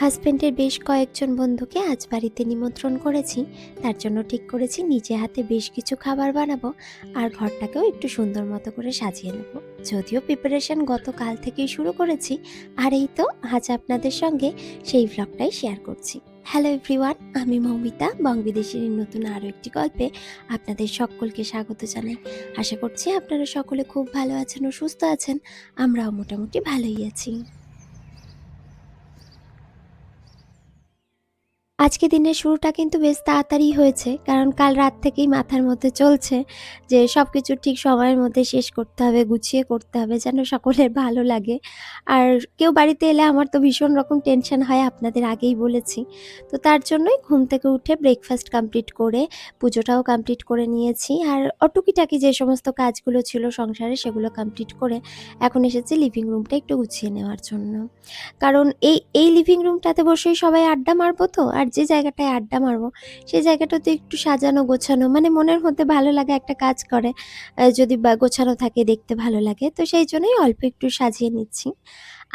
হাজব্যান্ডের বেশ কয়েকজন বন্ধুকে আজ বাড়িতে নিমন্ত্রণ করেছি। তার জন্য ঠিক করেছি নিজে হাতে বেশ কিছু খাবার বানাবো আর ঘরটাকেও একটু সুন্দর মতো করে সাজিয়ে নেব। যদিও প্রিপারেশন গতকাল থেকেই শুরু করেছি, আর এই তো আজ আপনাদের সঙ্গে সেই ভ্লগটাই শেয়ার করছি। হ্যালো এভরিওয়ান আমি মৌমিতা, বং বিদেশির নতুন আরও একটি গল্পে আপনাদের সকলকে স্বাগত জানাই। আশা করছি আপনারা সকলে খুব ভালো আছেন ও সুস্থ আছেন, আমরাও মোটামুটি ভালোই আছি। আজকে দিনের শুরুটা কিন্তু বেশ তাড়াতাড়ি হয়েছে, কারণ কাল রাত থেকেই মাথার মধ্যে চলছে যে সব কিছু ঠিক সময়ের মধ্যে শেষ করতে হবে, গুছিয়ে করতে হবে যেন সকলের ভালো লাগে। আর কেউ বাড়িতে এলে আমার তো ভীষণ রকম টেনশন হয়, আপনাদের আগেই বলেছি। তো তার জন্যই ঘুম থেকে উঠে ব্রেকফাস্ট কমপ্লিট করে পুজোটাও কমপ্লিট করে নিয়েছি। আর অটুকিটাকি যে সমস্ত কাজগুলো ছিল সংসারে সেগুলো কমপ্লিট করে এখন এসেছি লিভিং রুমটা একটু গুছিয়ে নেওয়ার জন্য। কারণ এই এই লিভিং রুমটাতে বসেই সবাই আড্ডা মারবো তো, আর যে জায়গাটায় আড্ডা মারবো, সেই জায়গাটাতে একটু সাজানো গোছানো মানে মনের মধ্যে ভালো লাগে একটা কাজ করে। যদি গোছানো থাকে দেখতে ভালো লাগে, তো সেই জন্যই অল্প একটু সাজিয়ে নিচ্ছি।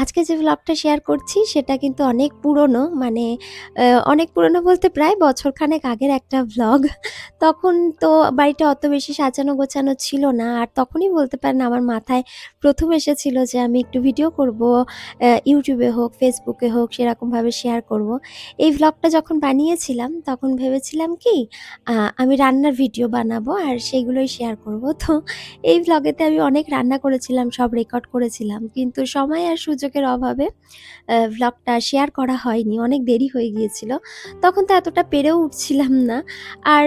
আজকে যে ব্লগটা শেয়ার করছি সেটা কিন্তু অনেক পুরনো মানে অনেক পুরনো বলতে প্রায় বছরখানেক আগের একটা ব্লগ তখন তো বাড়িটা অত বেশি সাজানো গোছানো ছিল না, আর তখনই বলতে পারেন আমার মাথায় প্রথম এসেছিল যে আমি একটু ভিডিও করব ইউটিউবে হোক ফেসবুকে হোক, সেরকমভাবে শেয়ার করব। এই ভ্লগটা যখন বানিয়েছিলাম, তখন ভেবেছিলাম কি আমি রান্নার ভিডিও বানাবো আর সেগুলোই শেয়ার করব। তো এই ভ্লগেতে আমি অনেক রান্না করেছিলাম, সব রেকর্ড করেছিলাম, কিন্তু সময় আর সুযোগের অভাবে ভ্লগটা শেয়ার করা হয়নি, অনেক দেরি হয়ে গিয়েছিল। তখন তো এতটা পেরেও উঠছিলাম না। আর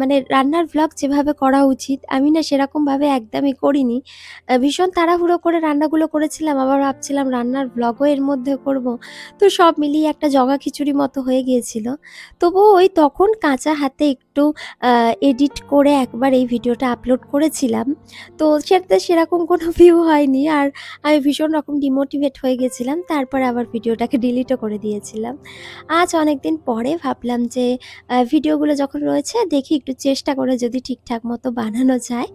মানে রান্নার ভ্লগ যেভাবে করা উচিত, আমি না সেরকমভাবে একদমই করিনি। ভীষণ তাড়াহুড়ো করে রান্নাগুলো করেছিলাম, আবার ভাবছিলাম রান্নার ভ্লগও এর মধ্যে করব। তো সব মিলিয়ে একটা জগা খিচুড়ি মতো হয়ে গিয়েছিল। তবুও ওই তখন কাঁচা হাতে একটু এডিট করে একবার এই ভিডিওটা আপলোড করেছিলাম। তো সেটাতে সেরকম কোনো ভিউ হয়নি আর আমি ভীষণ রকম ডিমোটিভেট হয়ে গেছিলাম, তারপর আবার ভিডিওটাকে ডিলিটও করে দিয়েছিলাম। আজ অনেক দিন পরে ভাবলাম যে ভিডিওগুলো যখন রয়েছে দেখি একটু চেষ্টা করে যদি ঠিকঠাক মতো বানানো যায়।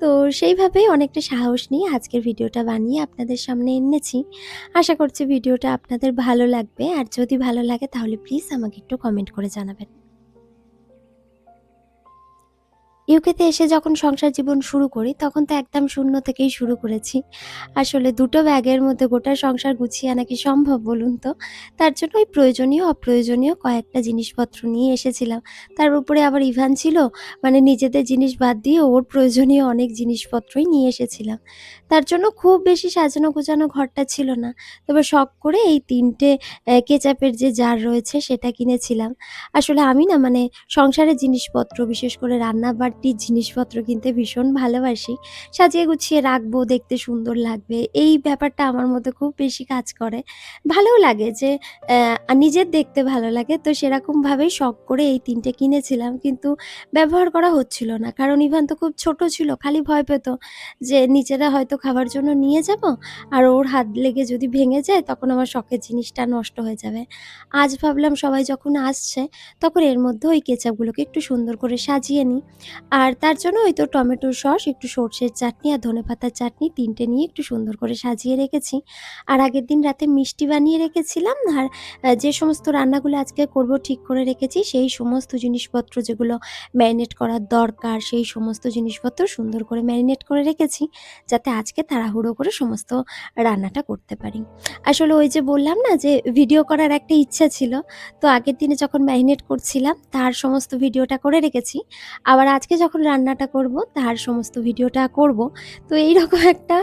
তো সেইভাবেই অনেকটা সাহস নিয়ে আজকের ভিডিওটা বানিয়ে আপনাদের সামনে এনেছি। আশা করছি ভিডিওটা আপনাদের ভালো লাগবে। আর যদি ভালো লাগে তাহলে প্লিজ আমাকে একটু কমেন্ট করে জানাবেন। ইউকেতে এসে যখন সংসার জীবন শুরু করি, তখন তো একদম শূন্য থেকেই শুরু করেছি। আসলে দুটো ব্যাগের মধ্যে গোটা সংসার গুছিয়ে আনা কি সম্ভব বলুন তো? তার জন্য ওই প্রয়োজনীয়, অপ্রয়োজনীয় কয়েকটা জিনিসপত্র নিয়ে এসেছিলাম। তার উপরে আবার ইভান ছিল মানে নিজেদের জিনিস বাদ দিয়ে ওর প্রয়োজনীয় অনেক জিনিসপত্রই নিয়ে এসেছিলাম। তার জন্য খুব বেশি সাজানো গোছানো ঘরটা ছিল না। তবে শখ করে এই তিনটে কেচাপের যে জার রয়েছে সেটা কিনেছিলাম। আসলে আমি না মানে সংসারের জিনিসপত্র, বিশেষ করে রান্না বাড়ির জিনিসপত্র কিনতে ভীষণ ভালোবাসি। সাজিয়ে গুছিয়ে রাখব, দেখতে সুন্দর লাগবে। এই ব্যাপারটা আমার মধ্যে খুব বেশি কাজ করে। ভালোও লাগে যে নিজের দেখতে ভালো লাগে। তো সেরকমভাবেই শখ করে এই তিনটে কিনেছিলাম। কিন্তু ব্যবহার করা হচ্ছিল না। কারণ ইভান তো খুব ছোট ছিল, খালি ভয় পেত যে, নিজেরা হয়তো খাবার জন্য নিয়ে যাব আর ওর হাত লেগে যদি ভেঙে যায়, তখন আমার শখের জিনিসটা নষ্ট হয়ে যাবে। আজ ভাবলাম সবাই যখন আসছে, তখন এর মধ্যে ওই কেচাপগুলোকে একটু সুন্দর করে সাজিয়ে নিই। আর তার জন্য ওই তো টমেটো সস, একটু সর্ষের চাটনি আর ধনেপাতার চাটনি তিনটে নিয়ে একটু সুন্দর করে সাজিয়ে রেখেছি। আর আগের দিন রাতে মিষ্টি বানিয়ে রেখেছিলাম আর যে সমস্ত রান্নাগুলো আজকে করব ঠিক করে রেখেছি, সেই সমস্ত জিনিসপত্র যেগুলো ম্যারিনেট করার দরকার, সেই সমস্ত জিনিসপত্র সুন্দর করে ম্যারিনেট করে রেখেছি, যাতে আজকে তাড়াহুড়ো করে সমস্ত রান্নাটা করতে পারি। আসলে ওই যে বললাম না যে ভিডিও করার একটা ইচ্ছা ছিল, তো আগের দিনে যখন ম্যারিনেট করছিলাম, তার সমস্ত ভিডিওটা করে রেখেছি। আবার আজকে যখন রান্নাটা করব, তার সমস্ত ভিডিওটা করব। তো এইরকম একটা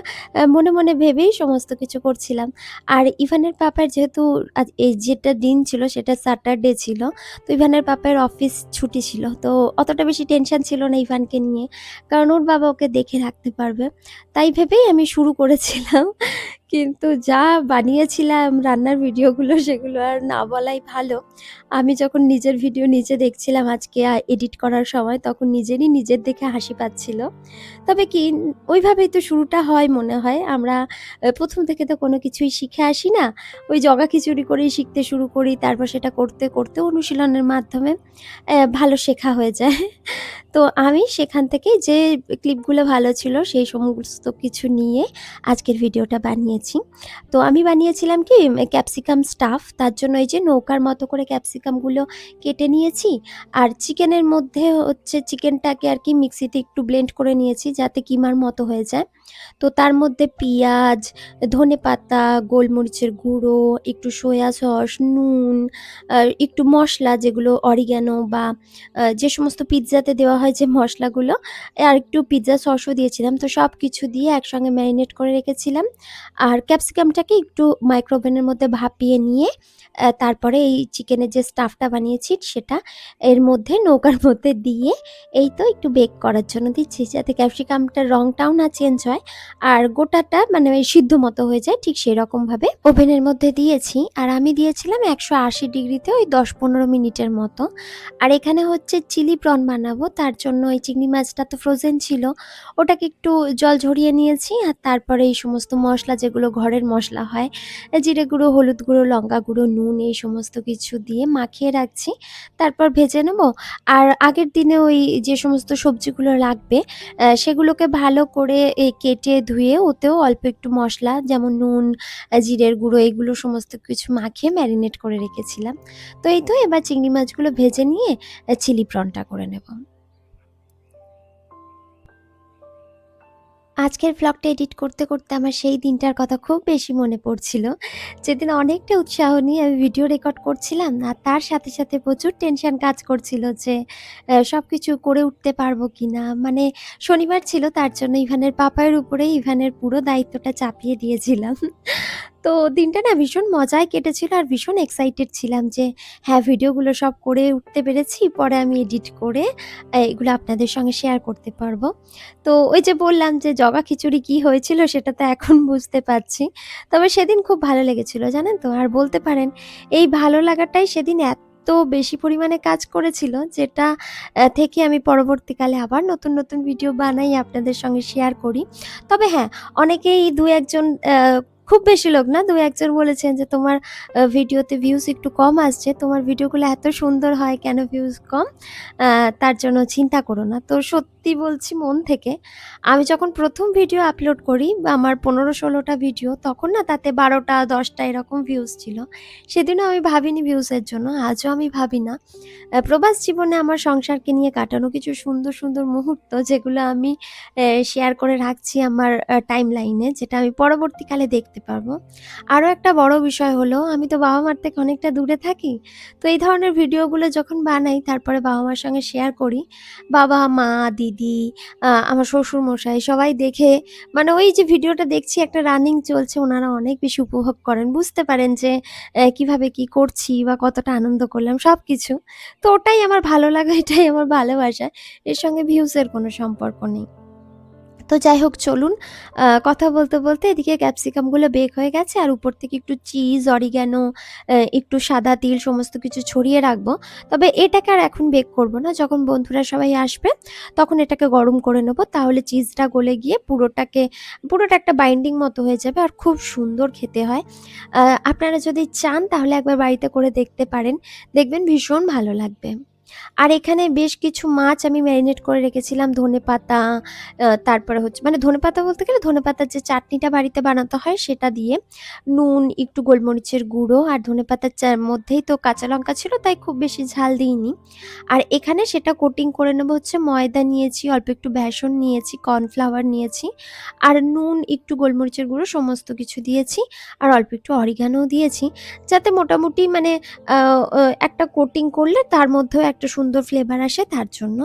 মনে মনে ভেবেই সমস্ত কিছু করছিলাম। আর ইভানের পাপার যেহেতু এই যেটা দিন ছিল সেটা স্যাটারডে ছিল। তো ইভানের পাপার অফিস ছুটি ছিল। তো অতটা বেশি টেনশন ছিল না ইভানকে নিয়ে। কারণ ওর বাবা ওকে দেখে রাখতে পারবে। তাই ভেবেই আমি শুরু করেছিলাম। কিন্তু যা বানিয়েছিলাম, রান্নার ভিডিওগুলো সেগুলো আর না বলাই ভালো। আমি যখন নিজের ভিডিও নিজে দেখছিলাম আজকে এডিট করার সময়, তখন নিজেরই নিজের দেখে হাসি পাচ্ছিল। তবে কি, ওইভাবেই তো শুরুটা হয় মনে হয়। আমরা প্রথম থেকে তো কোনো কিছুই শিখে আসি না। ওই জগা খিচুড়ি করেই শিখতে শুরু করি, তারপর সেটা করতে করতে অনুশীলনের মাধ্যমে ভালো শেখা হয়ে যায়। তো আমি সেখান থেকে যে ক্লিপগুলো ভালো ছিল, সেই সমস্ত কিছু নিয়ে আজকের ভিডিওটা বানিয়েছি। বানিয়েছি। তো আমি বানিয়েছিলাম কি ক্যাপসিকাম স্টাফ, তার জন্য এই যে নৌকার মতো করে ক্যাপসিকামগুলো কেটে নিয়েছি। আর চিকেনের মধ্যে হচ্ছে, চিকেনটাকে আর কি মিক্সিতে একটু ব্লেন্ড করে নিয়েছি, যাতে কিমার মতো হয়ে যায়। তো তার মধ্যে পেঁয়াজ, ধনে পাতা, গোলমরিচের গুঁড়ো, একটু সয়া সস, নুন একটু মশলা যেগুলো অরিগ্যানো বা যে সমস্ত পিৎজাতে দেওয়া হয় যে মশলাগুলো আর একটু পিৎজা সসও দিয়েছিলাম। তো সব কিছু দিয়ে একসঙ্গে ম্যারিনেট করে রেখেছিলাম। আর ক্যাপসিকামটাকে একটু মাইক্রোওভেনের মধ্যে ভাপিয়ে নিয়ে তারপরে এই চিকেনের যে স্টাফটা বানিয়েছি সেটা এর মধ্যে নৌকার মধ্যে দিয়ে, এই তো একটু বেক করার জন্য দিচ্ছি। যাতে ক্যাপসিকামটার রংটাও না চেঞ্জ হয়। আর গোটাটা মানে সিদ্ধ মতো হয়ে যায় ঠিক সেরকম ভাবে ওভেনের মধ্যে দিয়েছি আর আমি দিয়েছিলাম একশো আশি ডিগ্রিতে ওই দশ পনেরো মিনিটের মতো। আর এখানে হচ্ছে চিলি প্রন বানাবো তার জন্য ওই চিংড়ি মাছটা তো ফ্রোজেন ছিল। ওটাকে একটু জল ঝরিয়ে নিয়েছি আর তারপরে এই সমস্ত মশলা যেগুলো ঘরের মশলা হয় জিরে গুঁড়ো হলুদ গুঁড়ো লঙ্কা গুঁড়ো নুন এই সমস্ত কিছু দিয়ে মাখিয়ে রাখছি। তারপর ভেজে নেব। আর আগের দিনে ওই যে সমস্ত সবজিগুলো লাগবে সেগুলোকে ভালো করে এ, কেটে ধুয়ে ওতেও অল্প একটু মশলা, যেমন নুন, জিরের গুঁড়ো, এগুলো সমস্ত কিছু মাখিয়ে ম্যারিনেট করে রেখেছিলাম। তো এই তো এবার চিংড়ি মাছগুলো ভেজে নিয়ে চিলি প্রনটা করে নেব। আজকের ভ্লগটা এডিট করতে করতে আমার সেই দিনটার কথা খুব বেশি মনে পড়ছিল। যেদিন অনেকটা উৎসাহ নিয়ে আমি ভিডিও রেকর্ড করছিলাম, আর তার সাথে সাথে প্রচুর টেনশন কাজ করছিল যে সব কিছু করে উঠতে পারব কি না মানে শনিবার ছিল, তার জন্য ইভানের পাপায়ের উপরে ইভানের পুরো দায়িত্বটা চাপিয়ে দিয়েছিলাম। তো দিনটা না ভীষণ মজায় কেটেছিল আর ভীষণ এক্সাইটেড ছিলাম যে হ্যাঁ ভিডিওগুলো সব করে উঠতে পেরেছি, পরে আমি এডিট করে এগুলো আপনাদের সঙ্গে শেয়ার করতে পারব। তো ওই যে বললাম যে জগা খিচুড়ি কি হয়েছিল সেটা তো এখন বুঝতে পারছি। তবে সেদিন খুব ভালো লেগেছিল, জানেন তো? আর বলতে পারেন, এই ভালো লাগাটাই সেদিন এত বেশি পরিমাণে কাজ করেছিল, যেটা থেকে আমি পরবর্তীকালে আবার নতুন নতুন ভিডিও বানাই আপনাদের সঙ্গে শেয়ার করি। তবে হ্যাঁ অনেকেই দু একজন খুব বেশি লোক না। দু একজন বলেছেন যে তোমার ভিডিওতে ভিউজ একটু কম আসছে। তোমার ভিডিওগুলো এত সুন্দর হয়, কেন ভিউজ কম? তার জন্য চিন্তা করো না। তো সত্যি বলছি মন থেকে, আমি যখন প্রথম ভিডিও আপলোড করি আমার পনেরো ষোলোটা ভিডিও তখন না তাতে বারোটা, দশটা এরকম ভিউজ ছিল। সেদিনও আমি ভাবিনি ভিউজের জন্য, আজও আমি ভাবি না। প্রবাস জীবনে আমার সংসারকে নিয়ে কাটানো কিছু সুন্দর সুন্দর মুহূর্ত যেগুলো আমি শেয়ার করে রাখছি আমার টাইম লাইনে যেটা আমি পরবর্তীকালে দেখতে পারব। আরও একটা বড় বিষয় হলো, আমি তো বাবা মার থেকে অনেকটা দূরে থাকি, তো এই ধরনের ভিডিওগুলো যখন বানাই, তারপরে বাবা মার সঙ্গে শেয়ার করি, বাবা, মা, দিদি আমার শ্বশুর মশাই সবাই দেখে মানে ওই যে ভিডিওটা দেখছি, একটা রানিং চলছে, ওনারা অনেক বেশি উপভোগ করেন। বুঝতে পারেন যে কীভাবে কি করছি বা কতটা আনন্দ করলাম সব কিছু তো ওটাই আমার ভালো লাগা, এটাই আমার ভালোবাসা। এর সঙ্গে ভিউজের কোনো সম্পর্ক নেই। তো যাই হোক, চলুন। কথা বলতে বলতে এদিকে ক্যাপসিকামগুলো বেক হয়ে গেছে আর উপর থেকে একটু চিজ, অরিগ্যানো একটু সাদা তিল সমস্ত কিছু ছড়িয়ে রাখব। তবে এটাকে আর এখন বেক করব না। যখন বন্ধুরা সবাই আসবে, তখন এটাকে গরম করে নেব। তাহলে চিজটা গলে গিয়ে পুরোটাকে, পুরোটা একটা বাইন্ডিং মতো হয়ে যাবে আর খুব সুন্দর খেতে হয়। আপনারা যদি চান, তাহলে একবার বাড়িতে করে দেখতে পারেন। দেখবেন ভীষণ ভালো লাগবে। আর এখানে বেশ কিছু মাছ আমি ম্যারিনেট করে রেখেছিলাম। ধনে পাতা তারপরে হচ্ছে মানে ধনেপাতা বলতে গেলে ধনেপাতার যে চাটনিটা বাড়িতে বানাতে হয় সেটা দিয়ে নুন, একটু গোলমরিচের গুঁড়ো আর ধনেপাতার চা মধ্যেই তো কাঁচা লঙ্কা ছিল, তাই খুব বেশি ঝাল দিইনি। আর এখানে সেটা কোটিং করে নেব হচ্ছে ময়দা নিয়েছি, অল্প একটু বেসন নিয়েছি, কর্নফ্লাওয়ার নিয়েছি আর নুন, একটু গোলমরিচের গুঁড়ো সমস্ত কিছু দিয়েছি আর অল্প একটু অরিগানোও দিয়েছি। যাতে মোটামুটি মানে একটা কোটিং করলে তার মধ্যেও একটা সুন্দর ফ্লেভার আসে তার জন্য।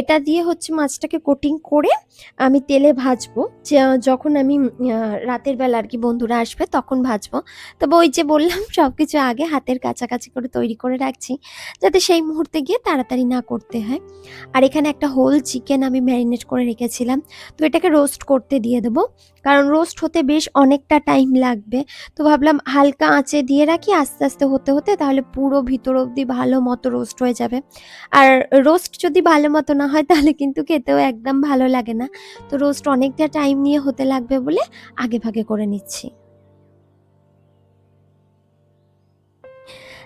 এটা দিয়ে হচ্ছে মাছটাকে কোটিং করে আমি তেলে ভাজবো। যখন আমি রাতের বেলা আর কি বন্ধুরা আসবে তখন ভাজবো। তবে ওই যে বললাম সব কিছু আগে হাতের কাছাকাছি করে তৈরি করে রাখছি, যাতে সেই মুহূর্তে গিয়ে তাড়াতাড়ি না করতে হয়। আর এখানে একটা হোল চিকেন আমি ম্যারিনেট করে রেখেছিলাম। তো এটাকে রোস্ট করতে দিয়ে দেবো। কারণ রোস্ট হতে বেশ অনেকটা টাইম লাগবে। তো ভাবলাম হালকা আঁচে দিয়ে রাখি, আস্তে আস্তে হতে হতে তাহলে পুরো ভিতর অবধি ভালো মতো রোস্ট হয়ে যাবে। আর রোস্ট যদি ভালো মতো না হয়, তাহলে কিন্তু খেতেও একদম ভালো লাগে না। তো রোস্ট অনেকটা টাইম নিয়ে হতে লাগবে বলে আগে ভাগে করে নিচ্ছি।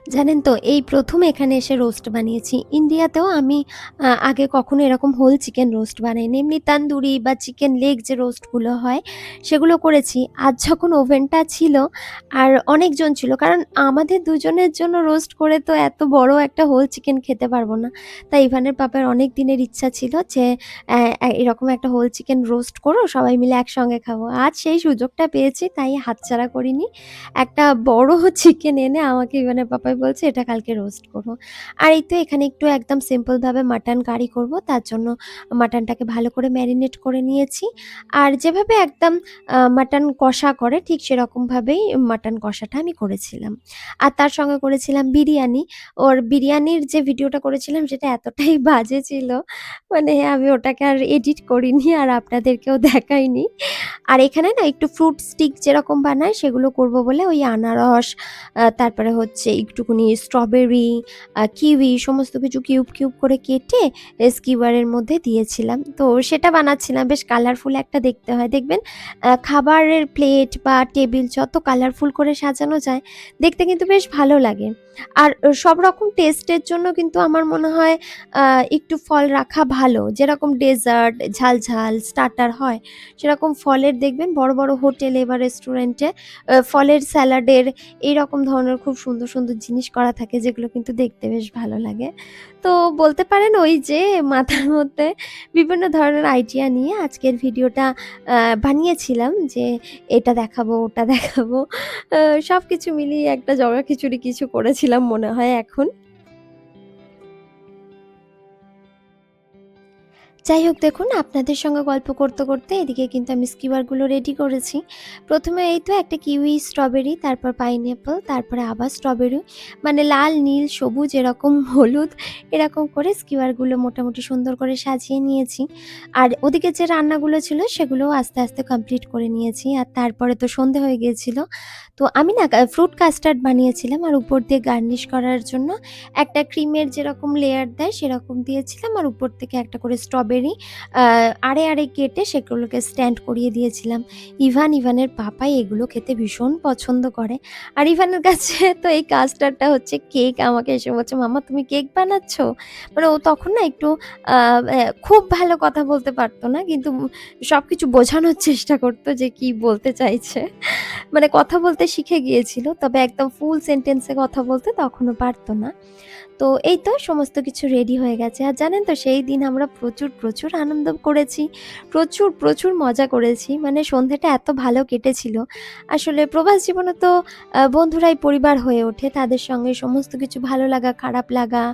জানেন তো, এই প্রথম এখানে এসে রোস্ট বানিয়েছি। ইন্ডিয়াতেও আমি আগে কখনো এরকম হোল চিকেন রোস্ট বানাইনি। এমনি তান্দুরি বা চিকেন লেগ যে রোস্টগুলো হয়, সেগুলো করেছি। আজ যখন ওভেনটা ছিল, আর অনেকজন ছিল, কারণ আমাদের দুজনের জন্য রোস্ট করে তো এত বড় একটা হোল চিকেন খেতে পারব না। তাই ইভানের পাপার অনেক দিনের ইচ্ছা ছিল যে এরকম একটা হোল চিকেন রোস্ট করো, সবাই মিলে একসঙ্গে খাব। আজ সেই সুযোগটা পেয়েছি, তাই হাতছাড়া করিনি। একটা বড় চিকেন এনে আমাকে ইভানের পাপাই বলছে, এটা কালকে রোস্ট করো। আর এই তো এখানে একটু একদম সিম্পলভাবে মাটন কারি করব। তার জন্য মাটনটাকে ভালো করে ম্যারিনেট করে নিয়েছি। আর যেভাবে একদম মাটন কষা করে, ঠিক সেরকমভাবেই মাটন কষাটা আমি করেছিলাম। আর তার সঙ্গে করেছিলাম বিরিয়ানি। ওর বিরিয়ানির যে ভিডিওটা করেছিলাম, সেটা এতটাই বাজে ছিল মানে আমি ওটাকে আর এডিট করিনি আর আপনাদেরকেও দেখাইনি। আর এখানে না একটু ফ্রুট স্টিক যেরকম বানায়, সেগুলো করব বলে ওই আনারস তারপরে হচ্ছে একটুখানি স্ট্রবেরি, কিউই সমস্ত কিছু কিউব, কিউব করে কেটে এ স্কিওয়ারের মধ্যে দিয়েছিলাম। তো সেটা বানাচ্ছিলাম বেশ কালারফুল একটা দেখতে হয়। দেখবেন খাবারের প্লেট বা টেবিল যত কালারফুল করে সাজানো যায় দেখতে কিন্তু বেশ ভালো লাগে। আর সব রকম টেস্টের জন্য কিন্তু আমার মনে হয় একটু ফল রাখা ভালো। যেরকম ডেজার্ট, ঝাল, ঝাল স্টার্টার হয় সেরকম ফলের দেখবেন বড়, বড় হোটেলে বা রেস্টুরেন্টে ফলের স্যালাডের এইরকম ধরনের খুব সুন্দর, সুন্দর জিনিস করা থাকে যেগুলো কিন্তু দেখতে বেশ ভালো লাগে। তো বলতে পারেন ওই যে মাথার মধ্যে বিভিন্ন ধরনের আইডিয়া নিয়ে আজকের ভিডিওটা বানিয়েছিলাম যে এটা দেখাবো, ওটা দেখাবো। সব কিছু মিলিয়ে একটা জগা খিচুড়ি কিছু করেছিলাম মনে হয় এখন। যাই হোক দেখুন আপনাদের সঙ্গে গল্প করতে, করতে এদিকে কিন্তু আমি স্কিবারগুলো রেডি করেছি। প্রথমে এই তো একটা কিউই, স্ট্রবেরি, তারপর পাইনঅ্যাপল, তারপরে আবার স্ট্রবেরি মানে লাল, নীল, সবুজ এরকম হলুদ এরকম করে স্কিবারগুলো মোটামুটি সুন্দর করে সাজিয়ে নিয়েছি। আর ওদিকে যে রান্নাগুলো ছিল সেগুলোও আস্তে, আস্তে কমপ্লিট করে নিয়েছি। আর তারপরে তো সন্ধে হয়ে গিয়েছিল। তো আমি না ফ্রুট কাস্টার্ড বানিয়েছিলাম আর উপর দিয়ে গার্নিশ করার জন্য একটা ক্রিমের যেরকম লেয়ার দেয় সেরকম দিয়েছিলাম আর উপর থেকে একটা করে স্ট্রবেরি আ আড়ে, আড়ে কেটে সেগুলোকে স্ট্যান্ড করিয়ে দিয়েছিলাম। ইভান, ইভানের পাপাই এগুলো খেতে ভীষণ পছন্দ করে। আর ইভানের কাছে তো এই কাস্টার্ডটা হচ্ছে কেক আমাকে এসে বলছে, মামা তুমি কেক বানাচ্ছ?" মানে ও তখন না একটু খুব ভালো কথা বলতে পারতো না। কিন্তু সবকিছু বোঝানোর চেষ্টা করতো যে কি বলতে চাইছে। মানে কথা বলতে শিখে গিয়েছিল। তবে একদম ফুল সেন্টেন্সে কথা বলতে তখনও পারতো না। তো এই তো সমস্ত কিছু রেডি হয়ে গেছে। আর জানেন তো সেই দিন আমরা প্রচুর, প্রচুর আনন্দ করেছি। প্রচুর, প্রচুর মজা করেছি। মানে সন্ধ্যেটা এত ভালো কেটেছিল। আসলে প্রবাস জীবনে তো বন্ধুরাই পরিবার হয়ে ওঠে। তাদের সঙ্গে সমস্ত কিছু ভালো লাগা, খারাপ লাগা,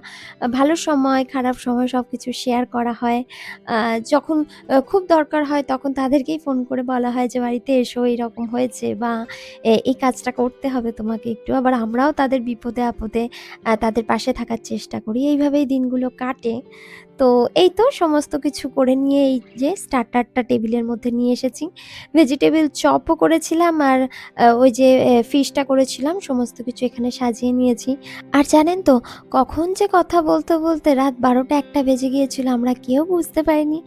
ভালো সময়, খারাপ সময় সব কিছু শেয়ার করা হয়। যখন খুব দরকার হয় তখন তাদেরকেই ফোন করে বলা হয় যে, "বাড়িতে এসো এরকম হয়েছে" বা এই কাজটা করতে হবে তোমাকে একটু।" আবার আমরাও তাদের বিপদে আপদে তাদের পাশে থাকার চেষ্টা করি। এইভাবেই দিনগুলো কাটে। তো এই তো সমস্ত কিছু করে নিয়ে এই যে স্টার্টারটা টেবিলের মধ্যে নিয়ে এসেছি। ভেজিটেবল চপও করেছিলাম আর ওই যে ফিশটা করেছিলাম সমস্ত কিছু এখানে সাজিয়ে নিয়েছি। আর জানেন তো কখন যে কথা বলতে, বলতে রাত ১২টা-১টা বেজে গিয়েছিল আমরা কেউ বুঝতে পারিনি।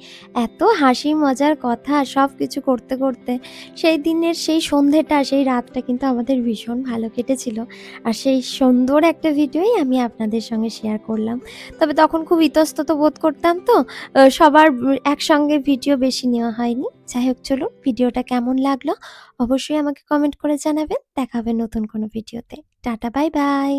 এত হাসি মজার কথা সব কিছু করতে, করতে সেই দিনের সেই সন্ধেটা সেই রাতটা কিন্তু আমাদের ভীষণ ভালো কেটেছিল। আর সেই সুন্দর একটা ভিডিওই আমি আপনাদের সঙ্গে শেয়ার করলাম। তবে তখন খুব ইতস্তত বোধ করতাম তো সবার একসঙ্গে ভিডিও বেশি নেওয়া হয়নি। যাই হোক চলুন ভিডিওটা কেমন লাগল অবশ্যই আমাকে কমেন্ট করে জানাবেন। দেখাবেন নতুন কোনো ভিডিওতে। Tata bye, bye.